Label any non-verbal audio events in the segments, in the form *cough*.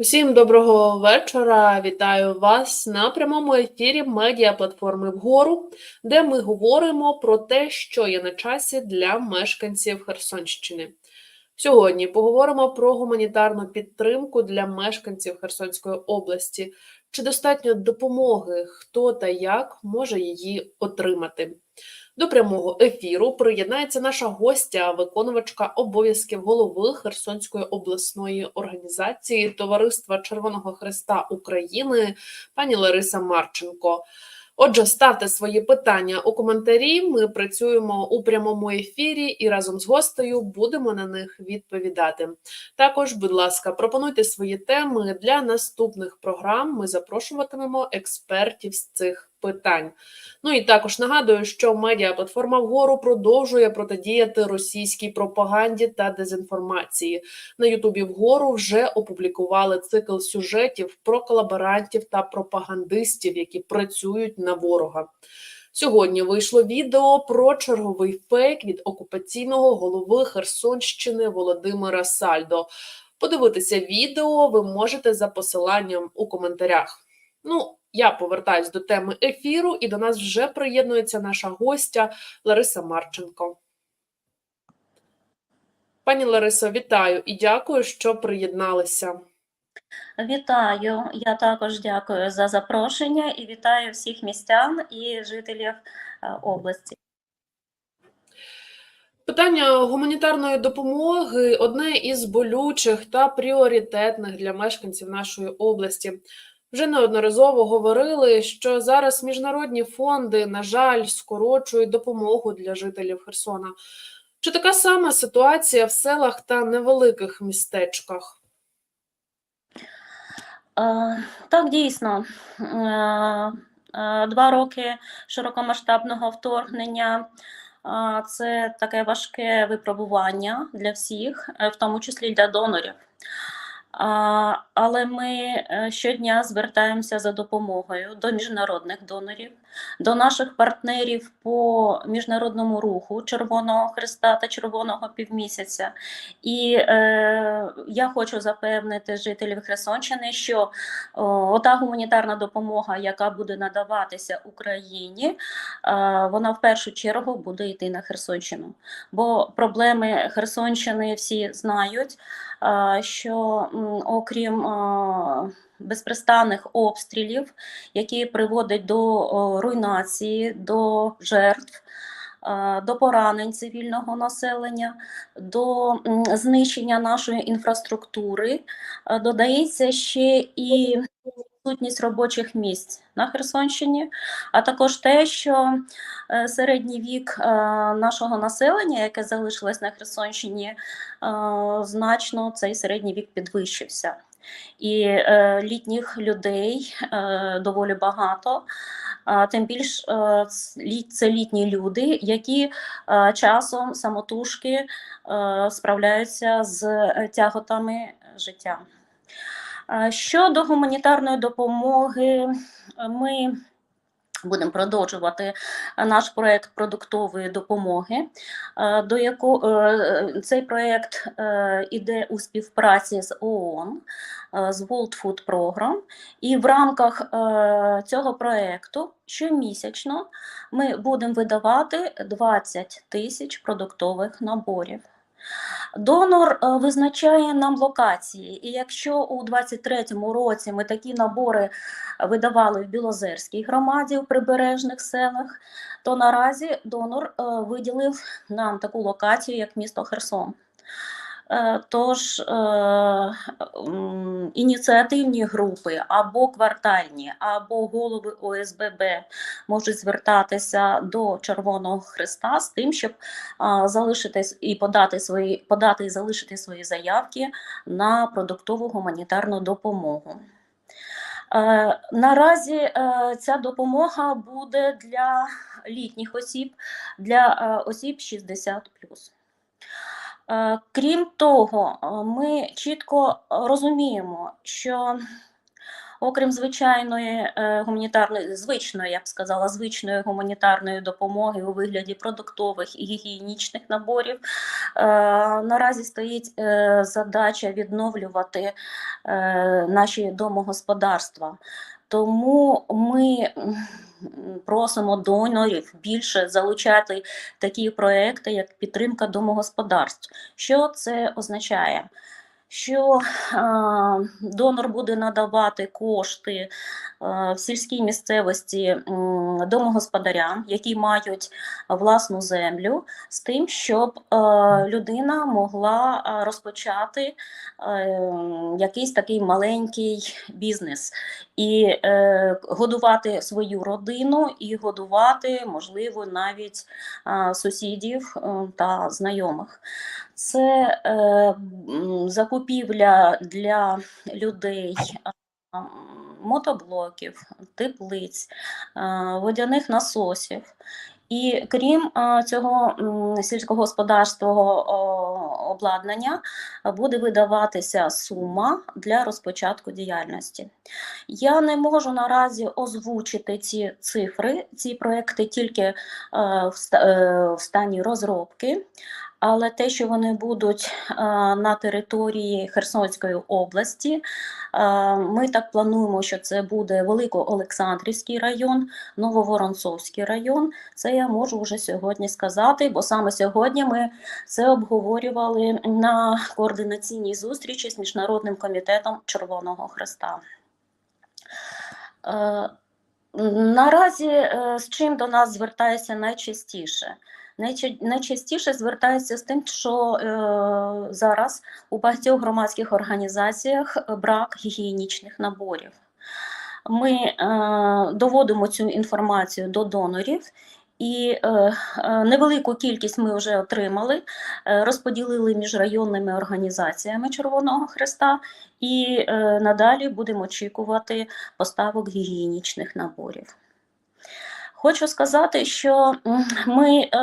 Усім доброго вечора. Вітаю вас на прямому ефірі медіаплатформи Вгору, де ми говоримо про те, що є на часі для мешканців Херсонщини. Сьогодні поговоримо про гуманітарну підтримку для мешканців Херсонської області. Чи достатньо допомоги, хто та як може її отримати? До прямого ефіру приєднається наша гостя, виконувачка обов'язків голови Херсонської обласної організації Товариства Червоного Христа України, пані Лариса Марченко. Отже, ставте свої питання у коментарі. Ми працюємо у прямому ефірі і разом з гостею будемо на них відповідати. Також, будь ласка, пропонуйте свої теми для наступних програм. Ми запрошуватимемо експертів з цих питань. Ну і також нагадую, що медіаплатформа вгору продовжує протидіяти російській пропаганді та дезінформації. На Ютубі вгору вже опублікували цикл сюжетів про колаборантів та пропагандистів, які працюють на ворога. Сьогодні вийшло відео про черговий фейк від окупаційного голови Херсонщини Володимира Сальдо. Подивитися відео ви можете за посиланням у коментарях. Ну, я повертаюсь до теми ефіру, і до нас вже приєднується наша гостя Лариса Марченко. Пані Ларисо, вітаю і дякую, що приєдналися. Вітаю, я також дякую за запрошення і вітаю всіх містян і жителів е, області. Питання гуманітарної допомоги одне із болючих та пріоритетних для мешканців нашої області. Вже неодноразово говорили, що зараз міжнародні фонди, на жаль, скорочують допомогу для жителів Херсона. Чи така сама ситуація в селах та невеликих містечках? Е, Так, дійсно, Е, е, два роки широкомасштабного вторгнення. Це таке важке випробування для всіх, в тому числі для донорів. Але ми е, щодня звертаємося за допомогою до міжнародних донорів, до наших партнерів по міжнародному руху Червоного Христа та Червоного півмісяця. І е, я хочу запевнити жителів Херсонщини, що о, ота гуманітарна допомога, яка буде надаватися Україні, е, вона в першу чергу буде йти на Херсонщину. Бо проблеми Херсонщини всі знають, е, що окрім е, безпрестанних обстрілів, які приводять до руйнації, до жертв. е, До поранень цивільного населення, до знищення нашої інфраструктури е, додається ще і відсутність робочих місць на Херсонщині, а також те, що е, середній вік нашого населення, яке залишилось на Херсонщині, значно цей середній вік підвищився. І е, літніх людей е, доволі багато. А Тим більш е, це літні люди, які е, часом самотужки е, справляються з тяготами життя. Щодо гуманітарної допомоги, ми будемо продовжувати е, наш проект продуктової допомоги, е, до яко, е, цей проект іде у співпраці з ООН, з World Food Program. І в рамках цього проекту щомісячно ми будемо видавати 20 тисяч продуктових наборів. Донор е, визначає нам локації, і якщо у 23-му році ми такі набори видавали в Білозерській громаді в прибережних селах, то наразі донор е, виділив нам таку локацію, як місто Херсон. Е, Тож е, ініціативні групи або квартальні, або голови ОСББ можуть звертатися до Червоного Христа з тим, щоб залишити і подати свої подати і залишити свої заявки на продуктову гуманітарну допомогу. Е, Наразі ця допомога буде для літніх осіб, для осіб 60 Е, Крім того, е, ми чітко розуміємо, що Окрім звичайної е, гуманітарної, звичної, я б сказала, звичної гуманітарної допомоги у вигляді продуктових і гігієнічних наборів, е, наразі стоїть е, задача відновлювати е, наші домогосподарства. Тому ми просимо донорів більше залучати такі проекти, як підтримка домогосподарств. Що це означає? Що е, донор буде надавати кошти е, в сільській місцевості домогосподарям, які мають власну землю, з тим, щоб е, людина могла е, розпочати е, якийсь такий маленький бізнес і е, годувати свою родину, і годувати, можливо, навіть е, сусідів е, та знайомих. Це е, закупівля для людей мотоблоків, теплиць, водяних насосів. І крім цього сільськогосподарського обладнання, буде видаватися сума для розпочатку діяльності. Я не можу наразі озвучити ці цифри, ці проекти тільки е, е, в стані розробки. Але те, що вони будуть е, на території Херсонської області, е, ми так плануємо, що це буде Великоолександрівський район, Нововоронцовський район. Це я можу вже сьогодні сказати, бо саме сьогодні ми це обговорювали на координаційній зустрічі з Міжнародним комітетом Червоного Хреста. Е, Наразі з чим до нас звертається найчастіше? Найча- Найчастіше звертаються з тим, що е, зараз у багатьох громадських організаціях е, брак гігієнічних наборів. Ми е, доводимо цю інформацію до донорів, і е, е, невелику кількість ми вже отримали, е, розподілили між районними організаціями Червоного Хреста, і е, надалі будемо очікувати поставок гігієнічних наборів. Хочу сказати, що ми е,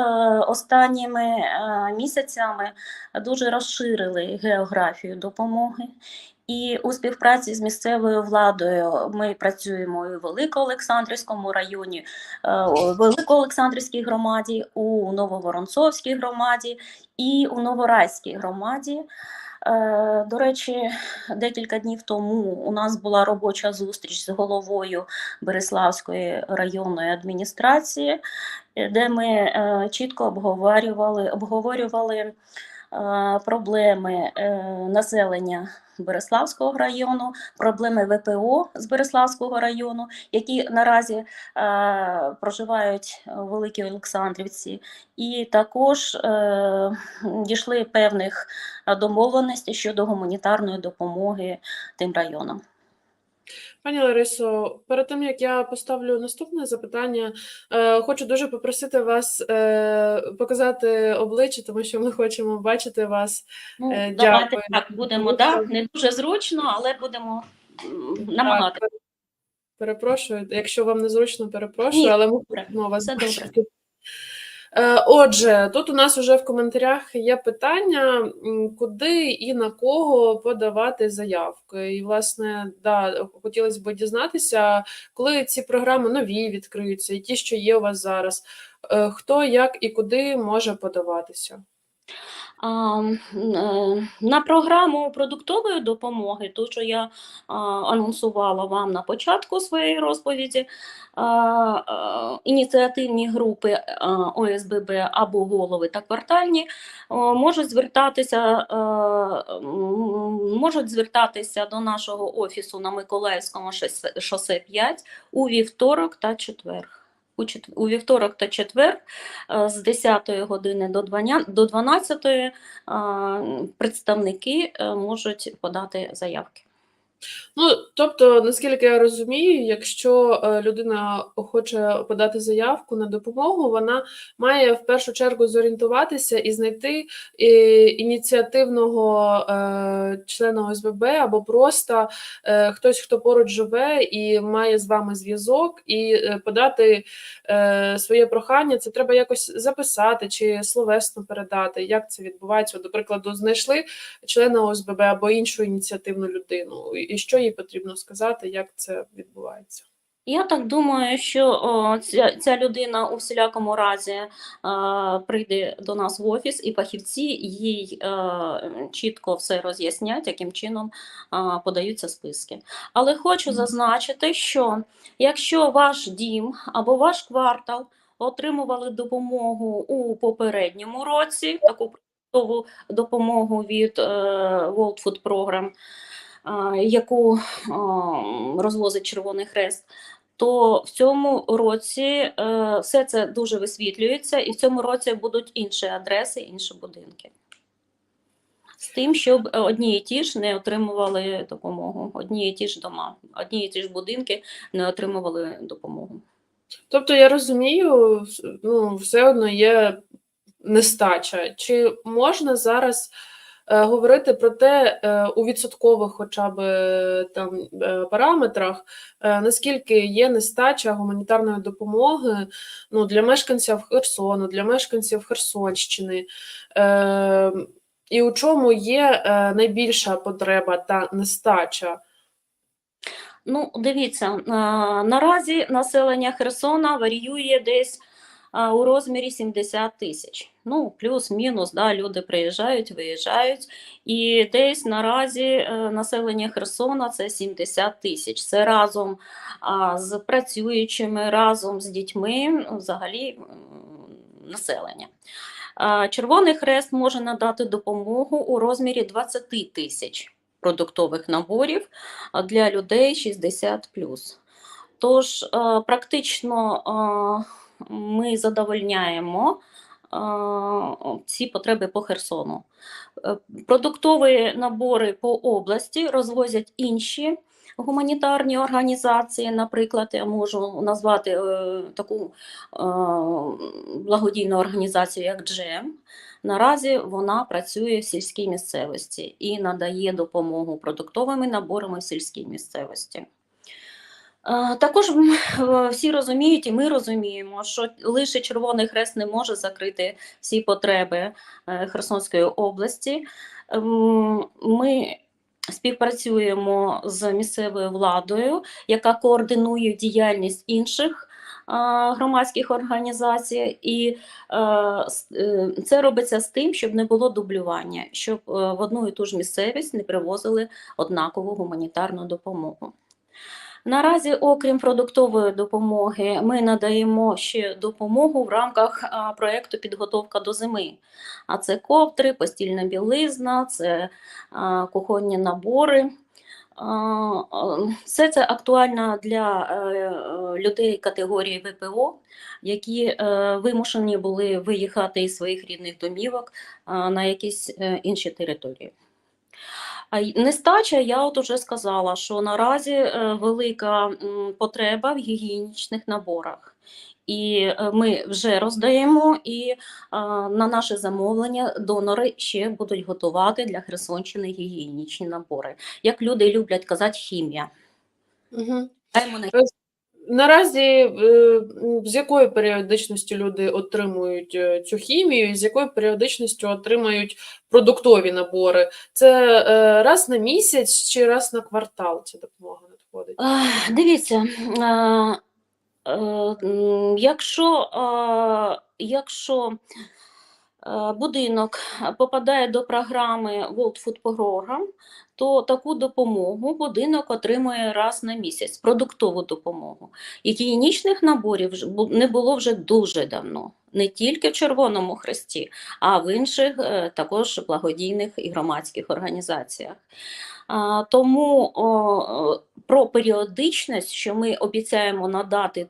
останніми е, місяцями дуже розширили географію допомоги. І у співпраці з місцевою владою ми працюємо і в Великоолександрівському районі, е, у Великоолександрівській громаді, у Нововоронцовській громаді і у Новорайській громаді. Е, До речі, декілька днів тому у нас була робоча зустріч з головою Береславської районної адміністрації, де ми е, чітко обговорювали, обговорювали проблеми е, населення Береславського району, проблеми ВПО з Береславського району, які наразі е, проживають у Великій Олександрівці, і також е, дійшли певних е, домовленостей щодо гуманітарної допомоги тим районам. Пані Ларисо, перед тим як я поставлю наступне запитання, е, хочу дуже попросити вас е, показати обличчя, тому що ми хочемо бачити вас. Ну, Е, давайте дякую. так будемо, так. не дуже зручно, але будемо намагатися. Перепрошую, якщо вам незручно, перепрошую, Ні, але ми добре, вас все добре. Е, Отже, тут у нас вже в коментарях є питання, куди і на кого подавати заявки. І, власне, да, хотілося б дізнатися, коли ці програми нові відкриються, і ті, що є у вас зараз, е, хто, як і куди може подаватися. Е, На програму продуктової допомоги, ту, що я анонсувала вам на початку своєї розповіді, ініціативні групи ОСББ або голови та квартальні можуть звертатися, а, можуть звертатися до нашого офісу на Миколаївському шосе, шосе 5 у вівторок та четвер. У, у вівторок та четвер е, з 10 години до 12 до 12 представники е, можуть подати заявки. Ну, тобто, наскільки я розумію, якщо е, людина хоче подати заявку на допомогу, вона має в першу чергу зорієнтуватися і знайти е, ініціативного е, члена ОСББ або просто хтось, хто поруч живе і має з вами зв'язок, і подати своє прохання. Це треба якось записати чи словесно передати. Як це відбувається? До прикладу, знайшли члена ОСББ або іншу ініціативну людину. І що їй потрібно сказати, як це відбувається. Я так думаю, що о, ця, ця людина у всілякому разі е, прийде до нас в офіс, і фахівці їй е, чітко все роз'яснять, яким чином е, подаються списки. Але хочу зазначити, що якщо ваш дім або ваш квартал отримували допомогу у попередньому році, таку допомогу від е, World Food Program, е, яку е, розвозить Червоний Хрест, то в цьому році е, все це дуже висвітлюється, і в цьому році будуть інші адреси, інші будинки. З тим, щоб одні і ті ж не отримували допомогу, одні і ті ж дома, одні і ті ж будинки не отримували допомогу. Тобто я розумію, ну, все одно є нестача. Чи можна зараз е, говорити про те е, у відсоткових хоча б е, там е, параметрах, е, наскільки є нестача гуманітарної допомоги ну, для мешканців Херсону, для мешканців Херсонщини? Е, і у чому є е, найбільша потреба та нестача? Ну, дивіться, е, наразі населення Херсона варіює десь е, у розмірі 70 тисяч. Ну, плюс-мінус, да, люди приїжджають, виїжджають. І десь наразі е, населення Херсона це 70 тисяч. Це разом з працюючими, разом з дітьми, ну, взагалі населення. Червоний Хрест може надати допомогу у розмірі 20 тисяч продуктових наборів для людей 60 Тож е, практично е, ми задовольняємо е, ці потреби по Херсону. Е, Продуктові набори по області розвозять інші гуманітарні організації. Наприклад, я можу назвати е, таку благодійну організацію, як Джем. Наразі вона працює в сільській місцевості і надає допомогу продуктовими наборами в сільській місцевості. Також е, всі розуміють, і ми розуміємо, що лише Червоний Хрест не може закрити всі потреби е, Херсонської області. Ем, Ми співпрацюємо з місцевою владою, яка координує діяльність інших громадських організацій, і е, це робиться з тим, щоб не було дублювання, щоб в одну і ту ж місцевість не привозили однакову гуманітарну допомогу. Наразі, окрім продуктової допомоги, ми надаємо ще допомогу в рамках проєкту Підготовка до зими. А це ковдри, постільна білизна, це кухонні набори. Все це актуально для е, людей категорії ВПО, які е, вимушені були виїхати із своїх рідних домівок на якісь е, інші території. Нестача, я от уже сказала, що наразі е, велика потреба в гігієнічних наборах. І е, ми вже роздаємо, і а, на наше замовлення донори ще будуть готувати для Херсонщини гігієнічні набори. Як люди люблять казати, хімія. Угу. Наразі е, з якою періодичністю люди отримують е, цю хімію, і з якою періодичністю отримають продуктові набори? Це е, раз на місяць чи раз на квартал ця допомога надходить? Дивіться, якщо, якщо будинок попадає до програми World Food Program, то таку допомогу будинок отримує раз на місяць, продуктову допомогу. І Гігієнічних наборів не було вже дуже давно, не тільки в Червоному Хресті, а в інших е, також благодійних і громадських організаціях. Тому про періодичність, що ми обіцяємо надати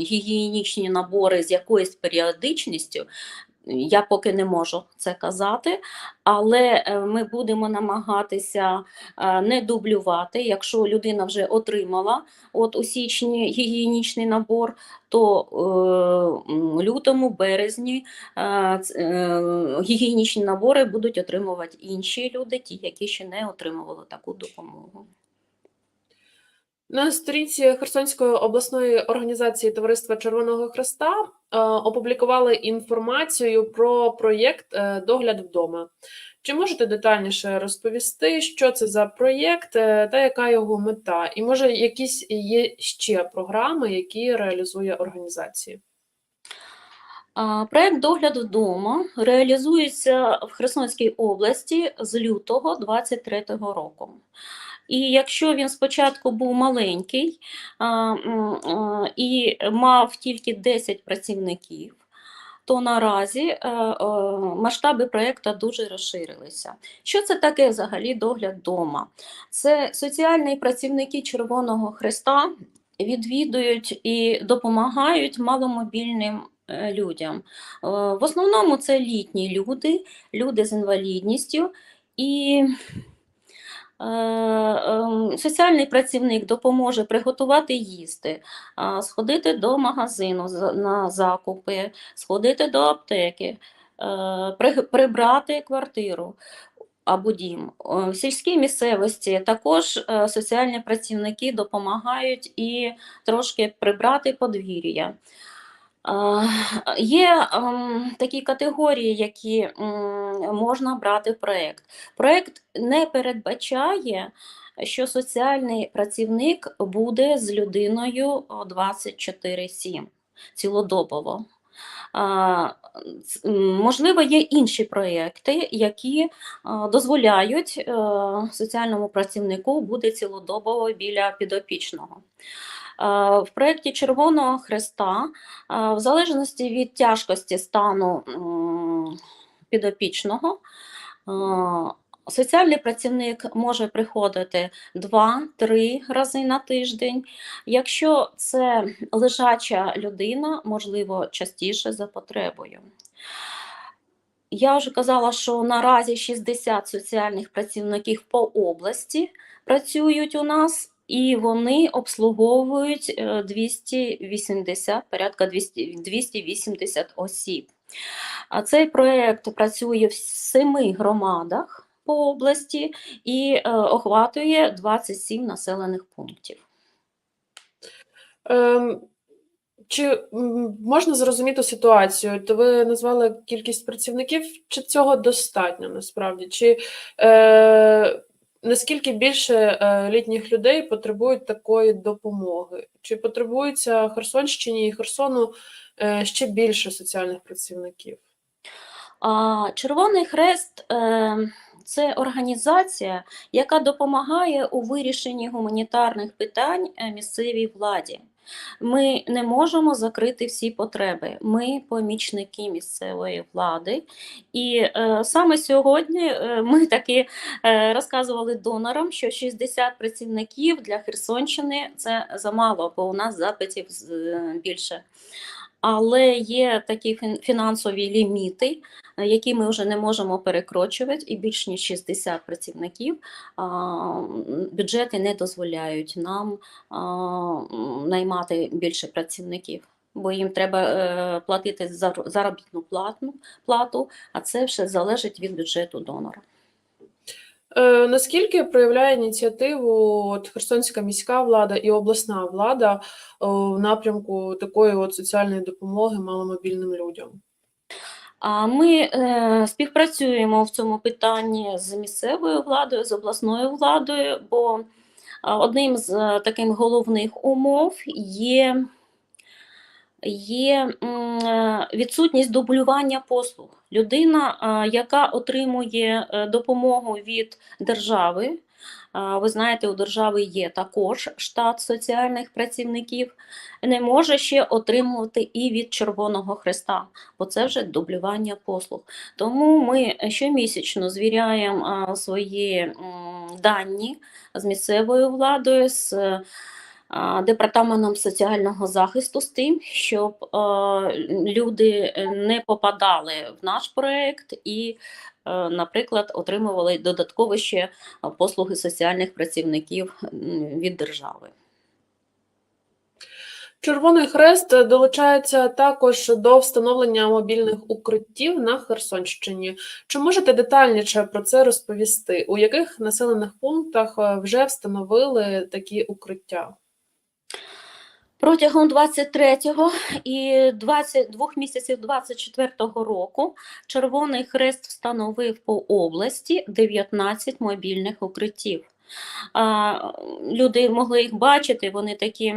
гігієнічні набори з якоюсь періодичністю, я поки не можу це казати, але е, ми будемо намагатися е, не дублювати. Якщо людина вже отримала от у січні гігієнічний набор, то е, лютому, березні гігієнічні набори будуть отримувати інші люди, ті, які ще не отримували таку допомогу. На сторінці Херсонської обласної організації Товариства Червоного Хреста е, опублікували інформацію про проєкт е, Догляд вдома. Чи можете детальніше розповісти, що це за проєкт е, та яка його мета? І може якісь є ще програми, які реалізує організація? Проект догляду вдома реалізується в Херсонській області з лютого 2023 року. І якщо він спочатку був маленький і мав тільки 10 працівників, то наразі е, е, масштаби проєкту дуже розширилися. Що це таке взагалі догляд вдома? Це соціальні працівники Червоного Хреста відвідують і допомагають маломобільним е, людям. В основному це літні люди, люди з інвалідністю і соціальний працівник допоможе приготувати їсти, сходити до магазину на закупи, сходити до аптеки, е, прибрати квартиру або дім. В сільській місцевості також е, соціальні працівники допомагають і трошки прибрати подвір'я. Є ем, такі категорії, які можна брати в проєкт. Проєкт не передбачає, що соціальний працівник буде з людиною 24/7 цілодобово. Можливо, є інші проєкти, які дозволяють е, соціальному працівнику бути цілодобово біля підопічного. Е, В проєкті Червоного Хреста, е, в залежності від тяжкості стану підопічного, е, соціальний працівник може приходити 2-3 рази на тиждень. Якщо це лежача людина, можливо, частіше за потребою. Я вже казала, що наразі 60 соціальних працівників по області працюють у нас, і вони обслуговують е, 280, порядка 200, 280 осіб. А цей проєкт працює в семи громадах по області і е, охватує 27 населених пунктів. Ем, Чи можна зрозуміти ситуацію? То ви назвали кількість працівників, чи цього достатньо насправді? Чи е, наскільки більше е, літніх людей потребують такої допомоги? Чи потребується Херсонщині і Херсону е, ще більше соціальних працівників? Червоний Хрест е, це організація, яка допомагає у вирішенні гуманітарних питань місцевій владі. Ми не можемо закрити всі потреби. Ми помічники місцевої влади. І е, саме сьогодні е, ми таки е, розказували донорам, що 60 працівників для Херсонщини це замало, бо у нас запитів е, більше. Але є такі фін- фінансові ліміти, які ми вже не можемо перекрочувати, і більш ніж 60 працівників бюджети не дозволяють нам наймати більше працівників, бо їм треба е, платити зар- заробітну плату, а це все залежить від бюджету донора. Е, Наскільки проявляє ініціативу от Херсонська міська влада і обласна влада в напрямку такої от соціальної допомоги маломобільним людям? Ми е, співпрацюємо в цьому питанні з місцевою владою, з обласною владою, бо одним з е, таких головних умов є, є е, відсутність дублювання послуг. Людина, яка отримує допомогу від держави, ви знаєте, у держави є також штат соціальних працівників, не може ще отримувати і від Червоного Хреста бо це вже дублювання послуг. Тому ми щомісячно звіряємо свої дані з місцевою владою, з департаментом соціального захисту з тим, щоб люди не попадали в наш проект і, е, наприклад, отримували додатково ще послуги соціальних працівників від держави. Червоний Хрест е, долучається також до встановлення мобільних укриттів на Херсонщині. Чи можете детальніше про це розповісти? У яких населених пунктах е, вже встановили такі укриття? Протягом 23-го і 22 місяців 24-го року Червоний Хрест встановив по області 19 мобільних укриттів. Люди могли їх бачити, вони такі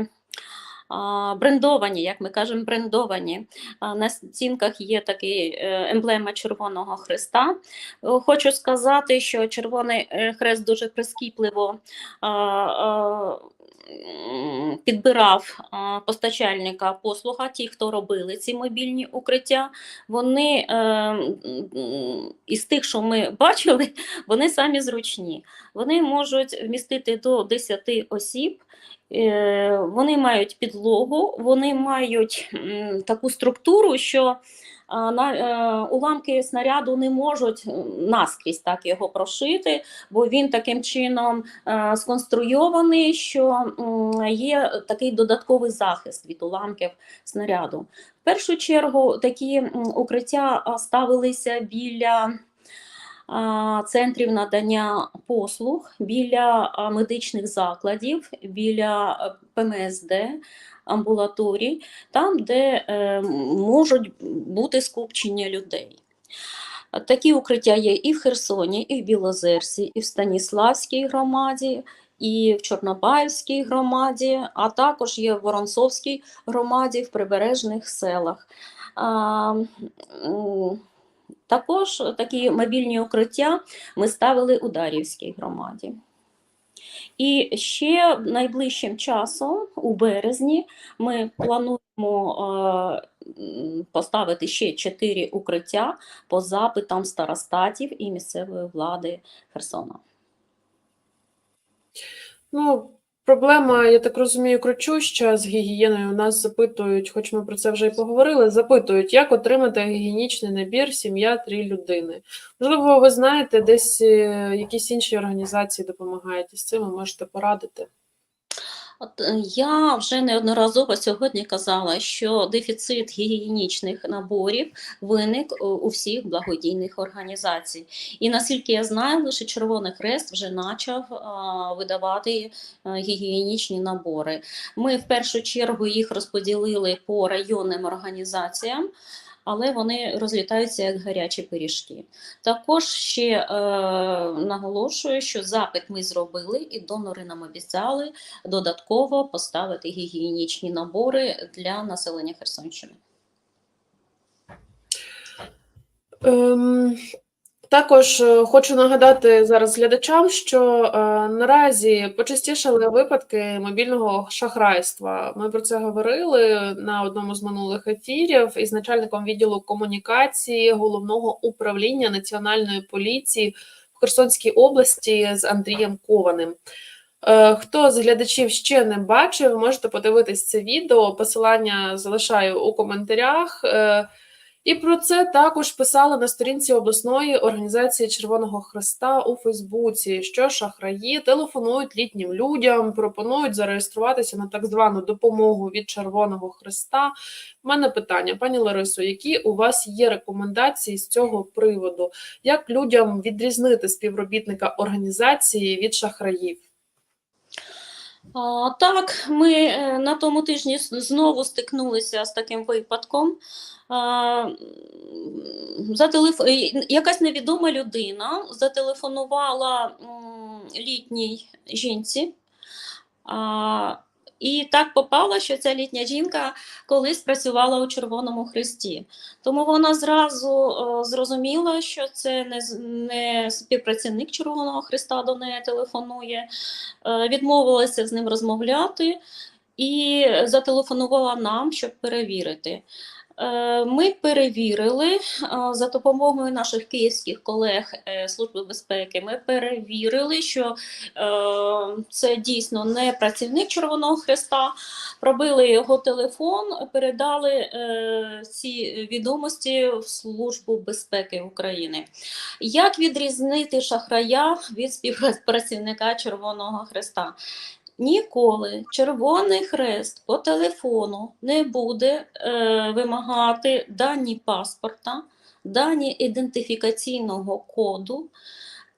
брендовані, як ми кажемо, брендовані. На стінках є такий е, емблема Червоного Хреста. Хочу сказати, що Червоний е, Хрест дуже прискіпливо підбирав постачальника послуга, ті, хто робили ці мобільні укриття. Вони е, із тих, що ми *laughs* бачили, вони самі зручні. Вони можуть вмістити до 10 осіб. Е, Вони мають підлогу, вони мають таку структуру, що на, е, уламки снаряду не можуть наскрізь так його прошити, бо він таким чином е, сконструйований, що є такий додатковий захист від уламків снаряду. В першу чергу такі укриття ставилися біля центрів надання послуг, біля медичних закладів, біля е, ПМСД, амбулаторій, там, де е, можуть бути скупчення людей. Такі укриття є і в Херсоні, і в Білозерсі, і в Станіславській громаді, і в Чорнобаївській громаді, а також є в Воронцовській громаді в прибережних селах. А, також такі мобільні укриття ми ставили у Дар'ївській громаді. І ще найближчим часом, у березні, ми плануємо е, поставити ще чотири укриття по запитам старостатів і місцевої влади Херсона. Ну, проблема, я так розумію, кричуща з гігієною. У нас запитують, хоч ми про це вже і поговорили, запитують, як отримати гігієнічний набір сім'я три людини. Можливо, ви знаєте, десь е, якісь інші організації допомагають із цим, ви можете порадити. От е, я вже неодноразово сьогодні казала, що дефіцит гігієнічних наборів виник у всіх благодійних організацій. І наскільки я знаю, лише Червоний Хрест вже почав видавати е, гігієнічні набори. Ми в першу чергу їх розподілили по районним організаціям. Але вони розлітаються як гарячі пиріжки. Також ще е, наголошую, що запит ми зробили, і донори нам обіцяли додатково поставити гігієнічні набори для населення Херсонщини. Ем, також е, хочу нагадати зараз глядачам, що е, наразі почастішали випадки мобільного шахрайства. Ми про це говорили на одному з минулих ефірів із начальником відділу комунікації головного управління національної поліції в Херсонській області з Андрієм Кованим. Е, Хто з глядачів ще не бачив, можете подивитись це відео. Посилання залишаю у коментарях. Е, І про це також писали на сторінці обласної організації Червоного Хреста у Фейсбуці, що шахраї телефонують літнім людям, пропонують зареєструватися на так звану допомогу від Червоного Хреста. У мене питання, пані Ларисо, які у вас є рекомендації з цього приводу? Як людям відрізнити співробітника організації від шахраїв? Так, ми е, на тому тижні знову стикнулися з таким випадком. Зателеф... Якась невідома людина зателефонувала літній жінці. І так попало, що ця літня жінка колись працювала у Червоному Хресті. Тому вона зразу е, зрозуміла, що це не, не співпрацівник Червоного Христа до неї телефонує, е, відмовилася з ним розмовляти і зателефонувала нам, щоб перевірити. Е, Ми перевірили е, за допомогою наших київських колег е, Служби безпеки. Ми перевірили, що це дійсно не працівник Червоного Хреста. Пробили його телефон, передали ці відомості в Службу безпеки України. Як відрізнити шахрая від співпрацівника Червоного Хреста? Ніколи Червоний Хрест по телефону не буде е, вимагати дані паспорта, дані ідентифікаційного коду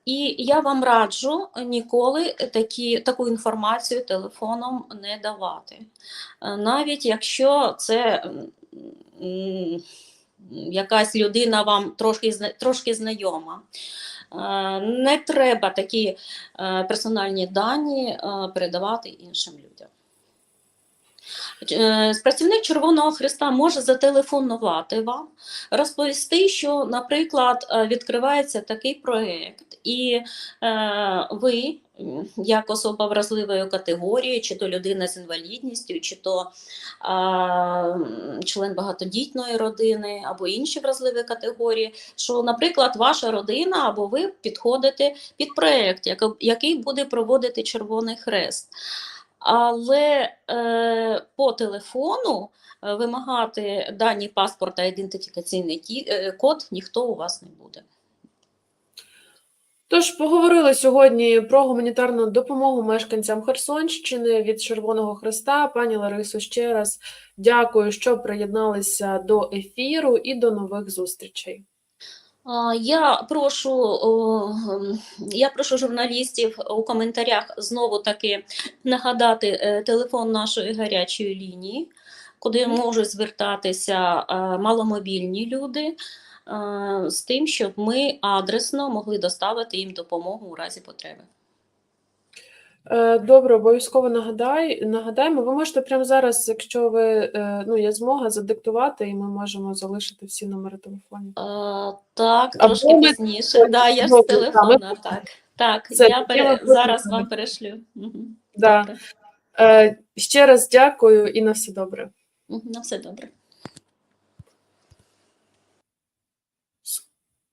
І я вам раджу ніколи такі, таку інформацію телефоном не давати. Е, Навіть якщо це якась людина вам трошки, трошки знайома. Е, Не треба такі е, персональні дані е, передавати іншим людям. Працівник Червоного Христа може зателефонувати вам, розповісти, що, наприклад, відкривається такий проєкт, і ви, як особа вразливої категорії, чи то людина з інвалідністю, чи то м, член багатодітної родини, або інші вразливі категорії, що, наприклад, ваша родина або ви підходите під проєкт, який буде проводити Червоний Хрест. Але е, по телефону е, вимагати дані паспорта, ідентифікаційний е, код ніхто у вас не буде. Тож поговорили сьогодні про гуманітарну допомогу мешканцям Херсонщини від Червоного Христа. Пані Ларисо, ще раз дякую, що приєдналися до ефіру і до нових зустрічей. Я прошу, я прошу журналістів у коментарях знову таки нагадати е, телефон нашої гарячої лінії, куди можуть звертатися е, маломобільні люди з тим, щоб ми адресно могли доставити їм допомогу у разі потреби. Е, Добре, обов'язково нагадай, нагадаємо. Ви можете прямо зараз, якщо ви е, ну, є змога, задиктувати, і ми можемо залишити всі номери телефонів. Е, Так, Або трошки ми- пізніше. Да, я з телефона, ми- так. Так, Це я пере- зараз вам перешлю. Мгм. Да. Добре. Е, Ще раз дякую і на все добре. На все добре.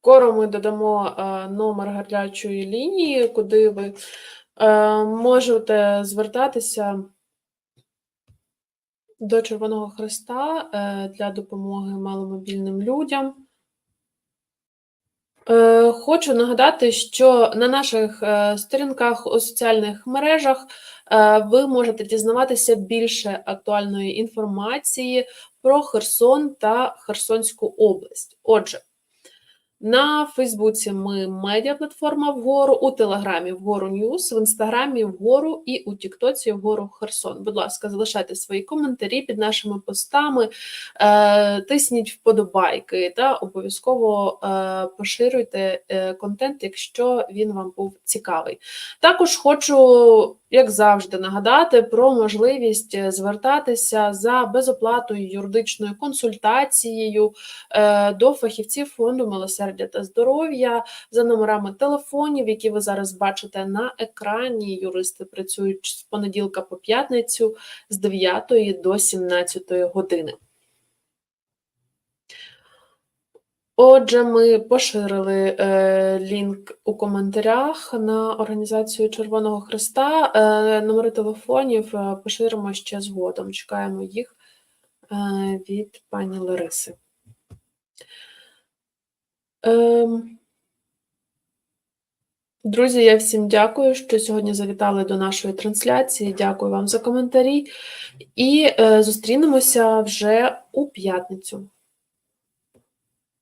Скоро ми додамо е, номер гарячої лінії, куди ви е, можете звертатися до Червоного Хреста е, для допомоги маломобільним людям. Хочу нагадати, що на наших сторінках у соціальних мережах ви можете дізнаватися більше актуальної інформації про Херсон та Херсонську область. Отже, на Фейсбуці ми медіаплатформа вгору, у Телеграмі вгору Ньюс, в Інстаграмі вгору і у Тіктоці вгору Херсон. Будь ласка, залишайте свої коментарі під нашими постами, е, тисніть вподобайки та обов'язково е, поширюйте е, контент, якщо він вам був цікавий. Також хочу, як завжди, нагадати про можливість е, звертатися за безоплатною юридичною консультацією е, до фахівців фонду милосердя та здоров'я за номерами телефонів, які ви зараз бачите на екрані. Юристи працюють з понеділка по п'ятницю з 9 до 17 години. Отже, ми поширили е, лінк у коментарях на організацію Червоного Христа. Е, номери телефонів е, поширимо ще згодом. Чекаємо їх е, від пані Лариси. Ем, Друзі, я всім дякую, що сьогодні завітали до нашої трансляції. Дякую вам за коментарі і е, зустрінемося вже у п'ятницю.